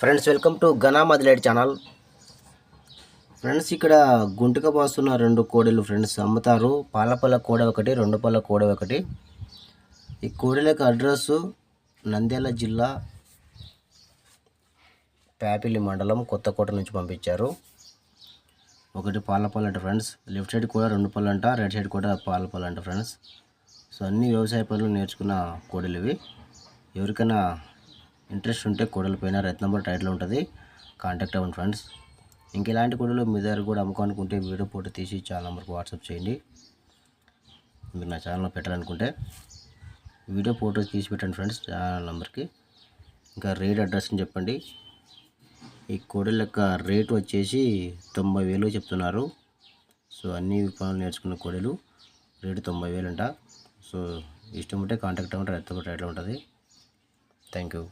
Friends welcome to గనా మదిలేడ్ channel friends ఇక్కడ గుంటుక పోస్తున్న రెండు కోడెలు ఫ్రెండ్స్ అమ్ముతారు. పాలపల్ల కోడ ఒకటి రెండు పళ్ళ కోడ ఒకటి. ఈ కోడెలకు అడ్రస్ నంద్యాల జిల్లా ప్యాపిల్లి మండలం కొత్తకోట నుంచి పంపించారు. ఒకటి పాలపల్ల అంట ఫ్రెండ్స్ లెఫ్ట్ సైడ్ కూడా రెండు పళ్ళు అంట రైట్ సైడ్ కూడా పాలపల్ల అంట ఫ్రెండ్స్ సో అన్ని వ్యవసాయ పనులు నేర్చుకున్న కోడలు ఇవి. ఎవరికైనా ఇంట్రెస్ట్ ఉంటే కోడల పైన రైతు నెంబర్ టైటిల్ ఉంటుంది. కాంటాక్ట్ అవ్వండి ఫ్రెండ్స్. ఇంక ఇలాంటి కోడలు మీ దగ్గర కూడా అమ్ముకోనుకుంటే వీడియో ఫోటో తీసి ఛానల్ నెంబర్కి వాట్సాప్ చేయండి. మీరు నా ఛానల్లో పెట్టాలనుకుంటే వీడియో ఫోటో తీసి పెట్టండి ఫ్రెండ్స్ ఛానల్ నెంబర్కి. ఇంకా రేట్ అడ్రస్ని చెప్పండి. ఈ కోడల యొక్క రేటు వచ్చేసి తొంభై వేలు చెప్తున్నారు. సో అన్ని పనులు నేర్చుకున్న కోడలు రేటు తొంభై వేలు అంట సో ఇష్టం ఉంటే కాంటాక్ట్ అవ్వండి రైతు టైటిల్ ఉంటుంది. Thank you.